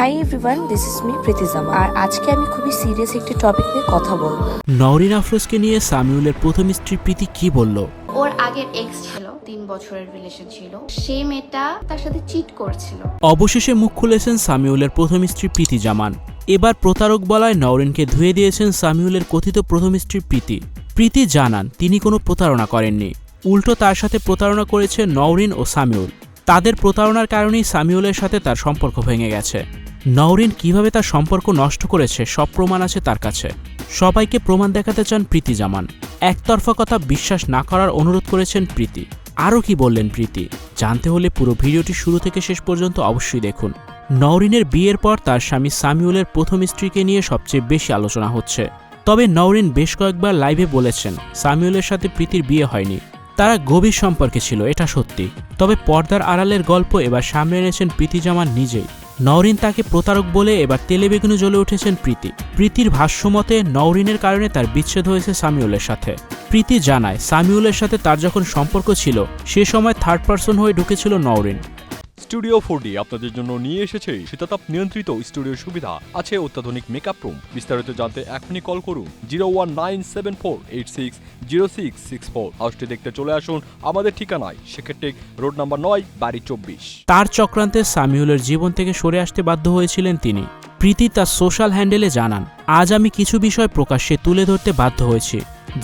Hi everyone this is me Pritijama আর আজকে আমি খুবই সিরিয়াস একটি টপিক নিয়ে কথা বলব। নওরিন আফরোজকে নিয়ে সামিউলের প্রথম স্ত্রী প্রীতি কি বলল? ওর আগের এক্স ছিল তিন বছরের রিলেশন ছিল। সেই মেয়েটা তার সাথে চিট করছিল। অবশেষে মুখ খুলেছেন সামিউলের প্রথম স্ত্রী প্রীতি জামান। এবার প্রতারক বলায় নওরিনকে ধুয়ে দিয়েছেন সামিউলের কথিত প্রথম স্ত্রী প্রীতি। প্রীতি জানান তিনি কোনো প্রতারণা করেননি। উল্টো তার সাথে প্রতারণা করেছে নওরিন ও সামিউল। তাদের প্রতারণার কারণেই সামিউলের সাথে তার সম্পর্ক ভেঙে গেছে। নওরিন কীভাবে তার সম্পর্ক নষ্ট করেছে, সব প্রমাণ আছে তার কাছে। সবাইকে প্রমাণ দেখাতে চান প্রীতি জামান। একতরফা কথা বিশ্বাস না করার অনুরোধ করেছেন প্রীতি। আরও কি বললেন প্রীতি? জানতে হলে পুরো ভিডিওটি শুরু থেকে শেষ পর্যন্ত অবশ্যই দেখুন। নওরিনের বিয়ের পর তার স্বামী সামিউলের প্রথম স্ত্রীকে নিয়ে সবচেয়ে বেশি আলোচনা হচ্ছে। তবে নওরিন বেশ কয়েকবার লাইভে বলেছেন, সামিউলের সাথে প্রীতির বিয়ে হয়নি। তারা গভীর সম্পর্কে ছিল, এটা সত্যি। তবে পর্দার আড়ালের গল্প এবার সামনে এনেছেন প্রীতি জামান নিজেই। নওরিন তাকে প্রতারক বলে এবার তেলেবেগুনে জ্বলে উঠেছেন প্রীতি। প্রীতির ভাষ্যমতে নওরিনের কারণে তার বিচ্ছেদ হয়েছে সামিউলের সাথে। প্রীতি জানায়, সামিউলের সাথে তার যখন সম্পর্ক ছিল, সে সময় থার্ড পার্সন হয়ে ঢুকেছিল নওরিন। স্টুডিও ফোর আপনাদের জন্য নিয়ে এসেছে শীতাতাপ নিয়ন্ত্রিত স্টুডিও সুবিধা। আছে অত্যাধুনিক মেকআপ রুম বিস্তারিত জানতে এখনই কল করুন zero one nine seven four eight six zero six six four হাউসটি দেখতে চলে আসুন আমাদের ঠিকানায়। সেক্ষেত্রে রোড নাম্বার নয়, বাড়ি চব্বিশ। তার চক্রান্তে সামিউলের জীবন থেকে সরে আসতে বাধ্য হয়েছিলেন তিনি। প্রীতি তার সোশ্যাল হ্যান্ডেলে জানান, আজ আমি কিছু বিষয় প্রকাশ্যে তুলে ধরতে বাধ্য হয়েছি,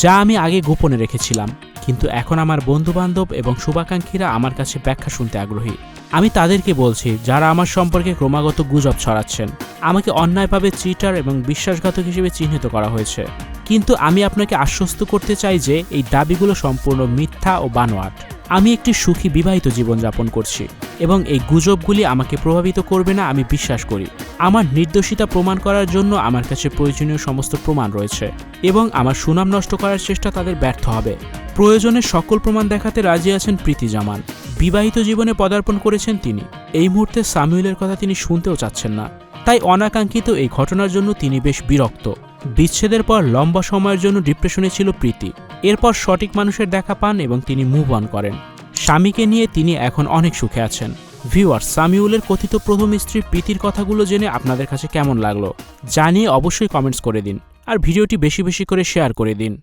যা আমি আগে গোপনে রেখেছিলাম। কিন্তু এখন আমার বন্ধুবান্ধব এবং শুভাকাঙ্ক্ষীরা আমার কাছে ব্যাখ্যা শুনতে আগ্রহী। আমি তাদেরকে বলছি, যারা আমার সম্পর্কে ক্রমাগত গুজব ছড়াচ্ছেন, আমাকে অন্যায়ভাবে চিটার এবং বিশ্বাসঘাতক হিসেবে চিহ্নিত করা হয়েছে। কিন্তু আমি আপনাকে আশ্বস্ত করতে চাই যে, এই দাবিগুলো সম্পূর্ণ মিথ্যা ও বানোয়াট। আমি একটি সুখী বিবাহিত জীবনযাপন করছি এবং এই গুজবগুলি আমাকে প্রভাবিত করবে না, আমি বিশ্বাস করি। আমার নির্দোষিতা প্রমাণ করার জন্য আমার কাছে প্রয়োজনীয় সমস্ত প্রমাণ রয়েছে এবং আমার সুনাম নষ্ট করার চেষ্টা তাদের ব্যর্থ হবে। প্রয়োজনে সকল প্রমাণ দেখাতে রাজি আছেন প্রীতি জামান। বিবাহিত জীবনে পদার্পণ করেছেন তিনি। এই মুহূর্তে সামিউলের কথা তিনি শুনতেও চাচ্ছেন না। তাই অনাকাঙ্ক্ষিত এই ঘটনার জন্য তিনি বেশ বিরক্ত। বিচ্ছেদের পর লম্বা সময়ের জন্য ডিপ্রেশনে ছিল প্রীতি। এরপর সঠিক মানুষের দেখা পান এবং তিনি মুভ অন করেন। স্বামীকে নিয়ে তিনি এখন অনেক সুখে আছেন। ভিউয়ার সামিউলের কথিত প্রথম স্ত্রী প্রীতির কথাগুলো জেনে আপনাদের কাছে কেমন লাগল? জানিয়ে অবশ্যই কমেন্টস করে দিন। আর ভিডিওটি বেশি বেশি করে শেয়ার করে দিন।